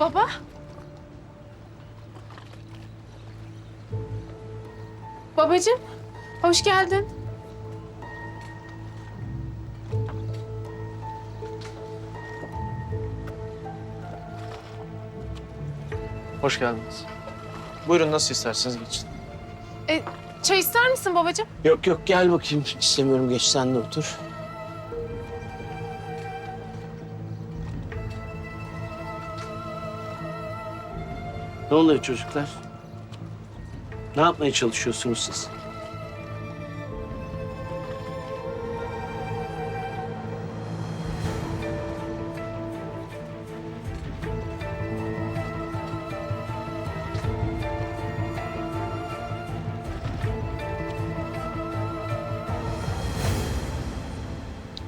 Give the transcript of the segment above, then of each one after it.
Baba? Babacığım, hoş geldin. Hoş geldiniz. Buyurun nasıl isterseniz geçin. E, çay ister misin babacığım? Yok yok gel bakayım. İstemiyorum geç sen de otur. Ne oluyor çocuklar? Ne yapmaya çalışıyorsunuz siz?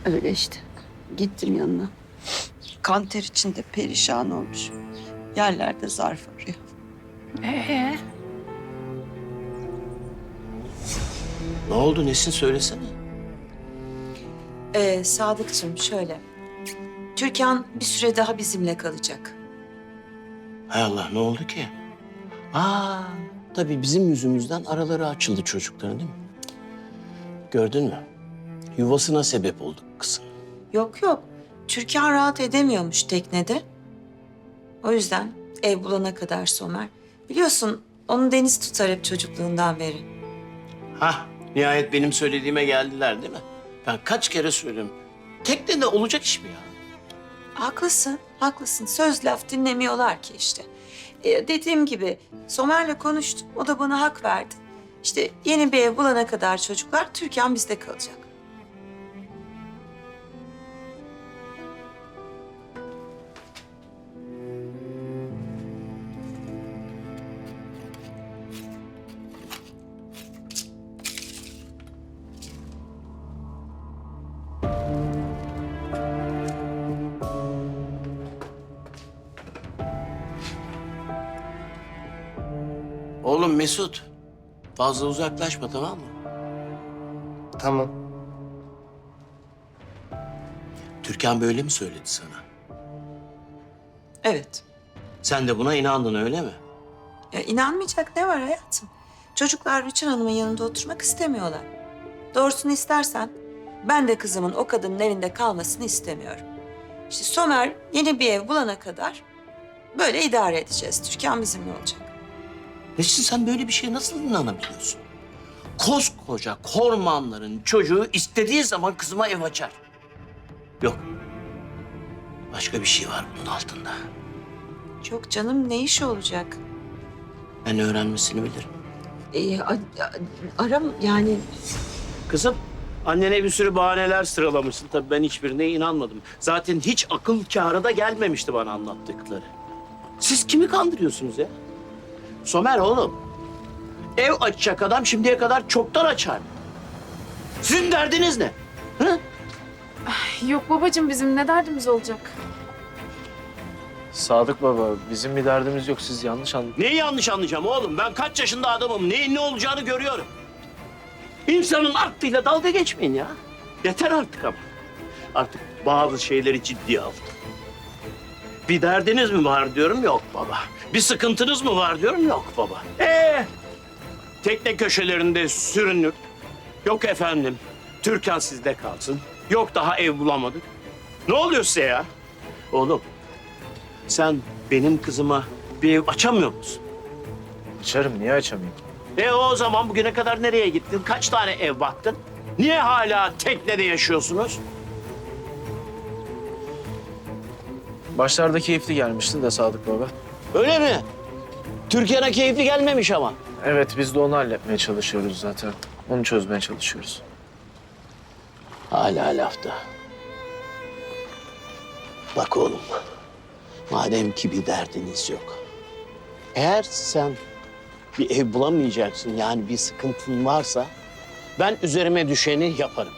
Öyle işte. Gittim yanına. Kan ter içinde perişan olmuş. Yerlerde zarf arıyor. Ee? Ne oldu Nesin söylesene. Ee, Sadıkçım şöyle. Türkan bir süre daha bizimle kalacak. Hay Allah ne oldu ki? Aa tabii bizim yüzümüzden araları açıldı çocukların değil mi? Gördün mü? Yuvasına sebep olduk kızın. Yok yok. Türkan rahat edemiyormuş teknede. O yüzden ev bulana kadar Somer. Biliyorsun onu deniz tutar hep çocukluğundan beri. Hah, nihayet benim söylediğime geldiler değil mi? Ben kaç kere söylüyorum. Teknede olacak iş mi ya? Haklısın, haklısın. Söz laf dinlemiyorlar ki işte. Ee, dediğim gibi Somer'le konuştum. O da bana hak verdi. İşte yeni bir ev bulana kadar çocuklar Türkan bizde kalacak. Oğlum Mesut, fazla uzaklaşma tamam mı? Tamam. Türkan böyle mi söyledi sana? Evet. Sen de buna inandın öyle mi? Ya inanmayacak ne var hayatım? Çocuklar Rüçhan Hanım'ın yanında oturmak istemiyorlar. Doğrusunu istersen ben de kızımın o kadının evinde kalmasını istemiyorum. İşte Somer yeni bir ev bulana kadar böyle idare edeceğiz. Türkan bizimle olacak. Nesin sen böyle bir şeye nasıl inanabiliyorsun? Koskoca kormanların çocuğu istediği zaman kızıma ev açar. Yok. Başka bir şey var bunun altında. Çok canım ne işi olacak? Ben öğrenmesini bilirim. Ee, a- a- aram yani Kızım, annene bir sürü bahaneler sıralamışsın. Tabii ben hiçbirine inanmadım. Zaten hiç akıl kârı da gelmemişti bana anlattıkları. Siz kimi kandırıyorsunuz ya? Somer oğlum, ev açacak adam şimdiye kadar çoktan açar. Sizin derdiniz ne? Hı? Yok babacığım bizim ne derdimiz olacak? Sadık baba bizim bir derdimiz yok siz yanlış anladınız. Neyi yanlış anlayacağım oğlum? Ben kaç yaşında adamım. Neyin ne olacağını görüyorum. İnsanın aklıyla dalga geçmeyin ya. Yeter artık ama. Artık bazı şeyleri ciddiye alın. Bir derdiniz mi var diyorum yok baba. Bir sıkıntınız mı var diyorum yok baba. Ee, tekne köşelerinde sürünür. Yok efendim, Türkan sizde kalsın. Yok daha ev bulamadık. Ne oluyor size ya? Oğlum, sen benim kızıma bir ev açamıyor musun? Açarım niye açamayayım? E o zaman bugüne kadar nereye gittin? Kaç tane ev baktın? Niye hala teknede yaşıyorsunuz? Başlarda keyifli gelmişti de Sadık baba. Öyle mi? Türkiye'ne keyifli gelmemiş ama. Evet biz de onu halletmeye çalışıyoruz zaten. Onu çözmeye çalışıyoruz. Hala lafta. Bak oğlum, madem ki bir derdiniz yok. Eğer sen bir ev bulamayacaksın, yani bir sıkıntın varsa... ...ben üzerime düşeni yaparım.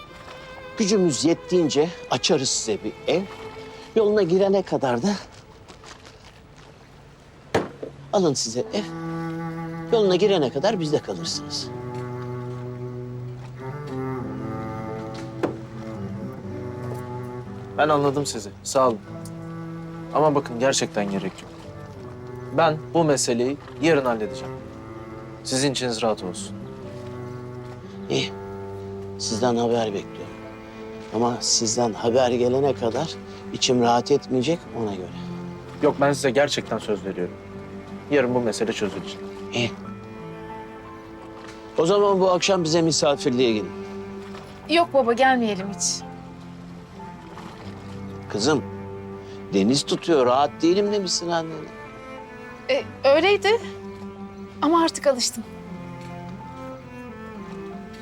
Gücümüz yettiğince açarız size bir ev. Yoluna girene kadar da... ...alın size ev. Yoluna girene kadar bizde kalırsınız. Ben anladım sizi sağ olun. Ama bakın gerçekten gerek yok. Ben bu meseleyi yarın halledeceğim. Sizin içiniz rahat olsun. İyi. Sizden haber bekliyorum. Ama sizden haber gelene kadar içim rahat etmeyecek ona göre. Yok ben size gerçekten söz veriyorum. Yarın bu mesele çözülecek. İyi. O zaman bu akşam bize misafirliğe gidin. Yok baba gelmeyelim hiç. Kızım, deniz tutuyor, rahat değilim demişsin annene. E, öyleydi. Ama artık alıştım.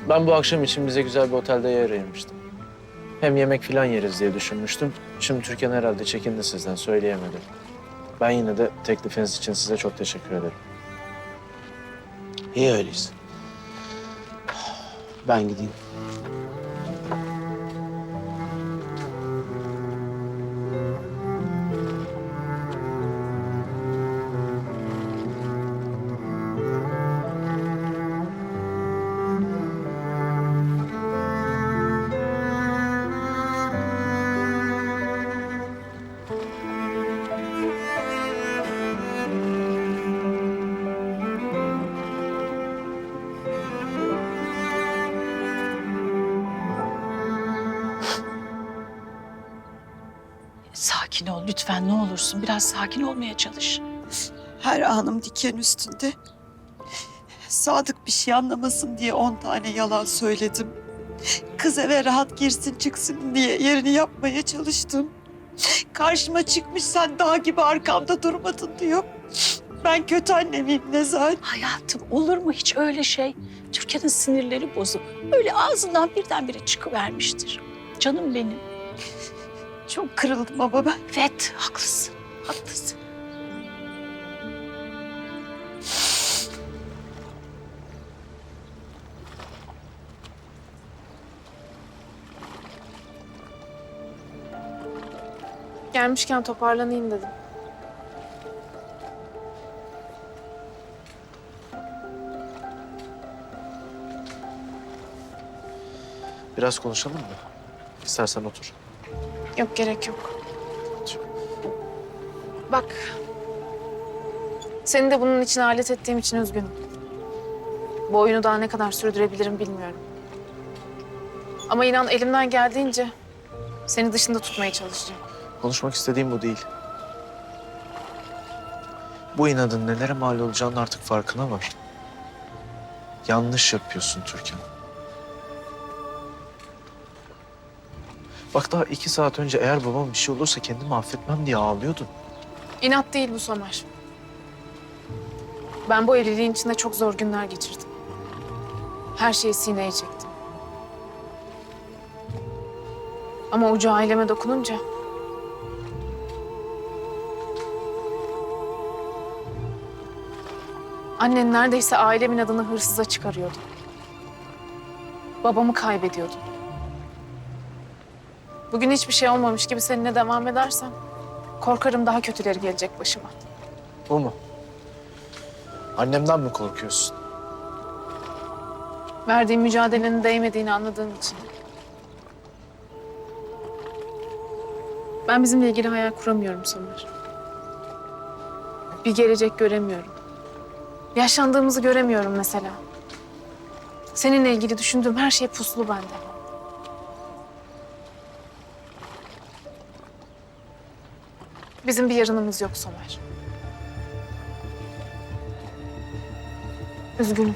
Ben bu akşam için bize güzel bir otelde yer ayırmıştım. Hem yemek falan yeriz diye düşünmüştüm. Şimdi Türkan herhalde çekindi sizden, söyleyemedi. Ben yine de teklifiniz için size çok teşekkür ederim. İyi öyleyse. Ben gideyim. Sakin ol lütfen ne olursun. Biraz sakin olmaya çalış. Her anım diken üstünde. Sadık bir şey anlamasın diye on tane yalan söyledim. Kız eve rahat girsin çıksın diye yerini yapmaya çalıştım. Karşıma çıkmış sen dağ gibi arkamda durmadın diyor. Ben kötü annemiyim Nezahat. Hayatım olur mu hiç öyle şey? Türkan'ın sinirleri bozuk. Öyle ağzından birdenbire çıkıvermiştir. Canım benim. Çok kırıldım ama ben. Evet haklısın. Haklısın. Gelmişken toparlanayım dedim. Biraz konuşalım mı? İstersen otur. Yok gerek yok. Bak. Seni de bunun için alet ettiğim için üzgünüm. Bu oyunu daha ne kadar sürdürebilirim bilmiyorum. Ama inan elimden geldiğince seni dışında tutmaya çalışacağım. Konuşmak istediğim bu değil. Bu inadın nelere mal olacağının artık farkına var. Yanlış yapıyorsun Türkan. Bak daha iki saat önce eğer babam bir şey olursa kendimi affetmem diye ağlıyordun. İnat değil bu Somer. Ben bu evliliğin içinde çok zor günler geçirdim. Her şeyi sineye çektim. Ama ucu aileme dokununca... Annen neredeyse ailemin adını hırsıza çıkarıyordu. Babamı kaybediyordum. Bugün hiçbir şey olmamış gibi seninle devam edersem... Korkarım daha kötüleri gelecek başıma. Bu mu? Annemden mi korkuyorsun? Verdiğim mücadelenin değmediğini anladığım için. Ben bizimle ilgili hayal kuramıyorum Somer. Bir gelecek göremiyorum. Yaşlandığımızı göremiyorum mesela. Seninle ilgili düşündüğüm her şey puslu bende. Bizim bir yarınımız yok Somer. Üzgünüm.